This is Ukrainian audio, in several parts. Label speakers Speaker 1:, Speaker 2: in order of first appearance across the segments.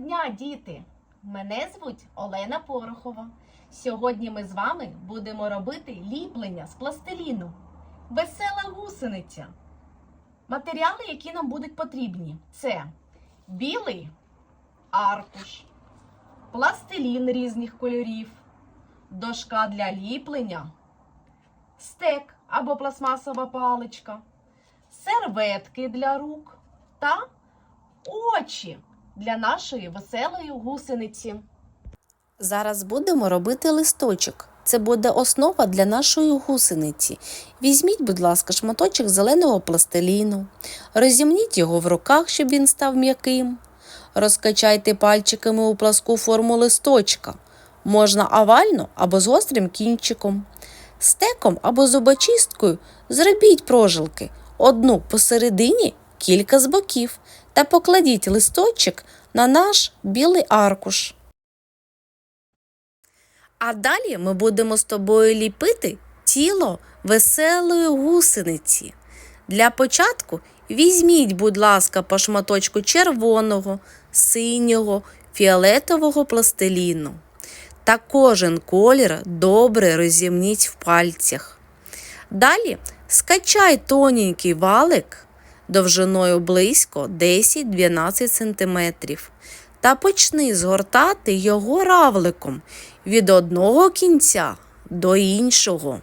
Speaker 1: дня, діти! Мене звуть Олена Порохова. Сьогодні ми з вами будемо робити ліплення з пластиліну. Весела гусениця. Матеріали, які нам будуть потрібні, це білий аркуш, пластилін різних кольорів, дошка для ліплення, стек або пластмасова паличка, серветки для рук та очі для нашої веселої гусениці.
Speaker 2: Зараз будемо робити листочок. Це буде основа для нашої гусениці. Візьміть, будь ласка, шматочок зеленого пластиліну, розімніть його в руках, щоб він став м'яким. Розкачайте пальчиками у пласку форму листочка. Можна овально або з гострим кінчиком. Стеком або зубочисткою зробіть прожилки одну посередині, кілька з боків, та покладіть листочок на наш білий аркуш. А далі ми будемо з тобою ліпити тіло веселої гусениці. Для початку візьміть, будь ласка, по шматочку червоного, синього, фіолетового пластиліну. Та кожен колір добре розімніть в пальцях. Далі скачай тоненький валик довжиною близько 10-12 см та почни згортати його равликом від одного кінця до іншого.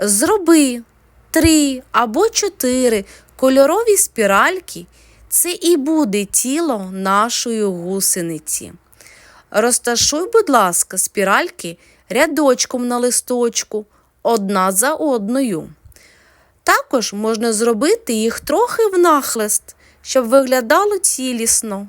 Speaker 2: Зроби три або чотири кольорові спіральки. Це і буде тіло нашої гусениці. Розташуй, будь ласка, спіральки рядочком на листочку, одна за одною. Також можна зробити їх трохи внахлест, щоб виглядало цілісно.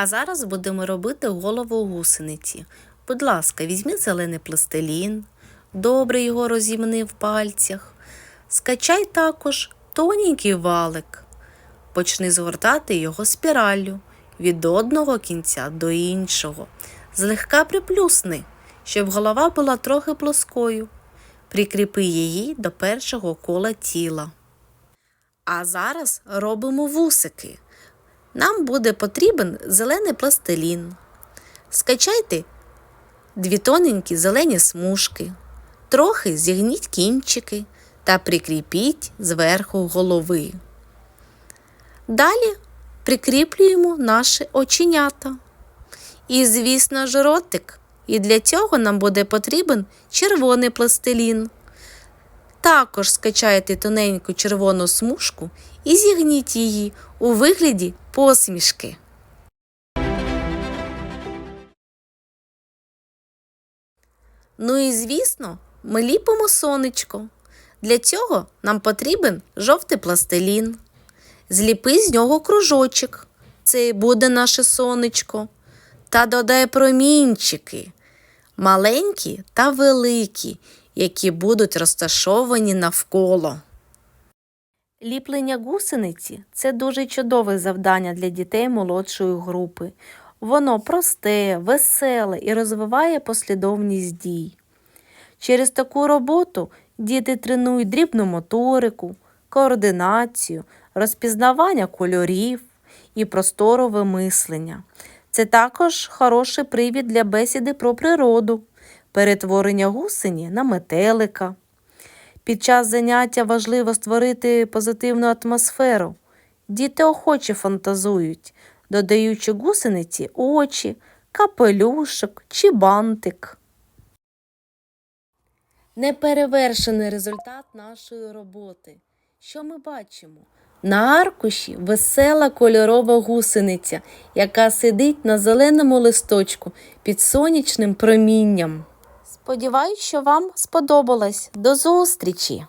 Speaker 2: А зараз будемо робити голову гусениці. Будь ласка, візьми зелений пластилін, добре його розімни в пальцях. Скачай також тоненький валик. Почни згортати його спіраллю від одного кінця до іншого. Злегка приплюсни, щоб голова була трохи плоскою. Прикріпи її до першого кола тіла. А зараз робимо вусики. Нам буде потрібен зелений пластилін. Скачайте дві тоненькі зелені смужки, трохи зігніть кінчики та прикріпіть зверху голови. Далі прикріплюємо наші оченята. І, звісно ж, ротик. І для цього нам буде потрібен червоний пластилін. Також скачайте тоненьку червону смужку і зігніть її у вигляді посмішки. Ну і звісно, ми ліпимо сонечко. Для цього нам потрібен жовтий пластилін. Зліпи з нього кружочок. Це і буде наше сонечко. Та додай промінчики, маленькі та великі, які будуть розташовані навколо. Ліплення гусениці це дуже чудове завдання для дітей молодшої групи. Воно просте, веселе і розвиває послідовність дій. Через таку роботу діти тренують дрібну моторику, координацію, розпізнавання кольорів і просторове мислення. Це також хороший привід для бесіди про природу, перетворення гусені на метелика. Під час заняття важливо створити позитивну атмосферу. Діти охоче фантазують, додаючи гусениці очі, капелюшок чи бантик. Неперевершений результат нашої роботи. Що ми бачимо? На аркуші весела кольорова гусениця, яка сидить на зеленому листочку під сонячним промінням. Сподіваюсь, що вам сподобалось. До зустрічі!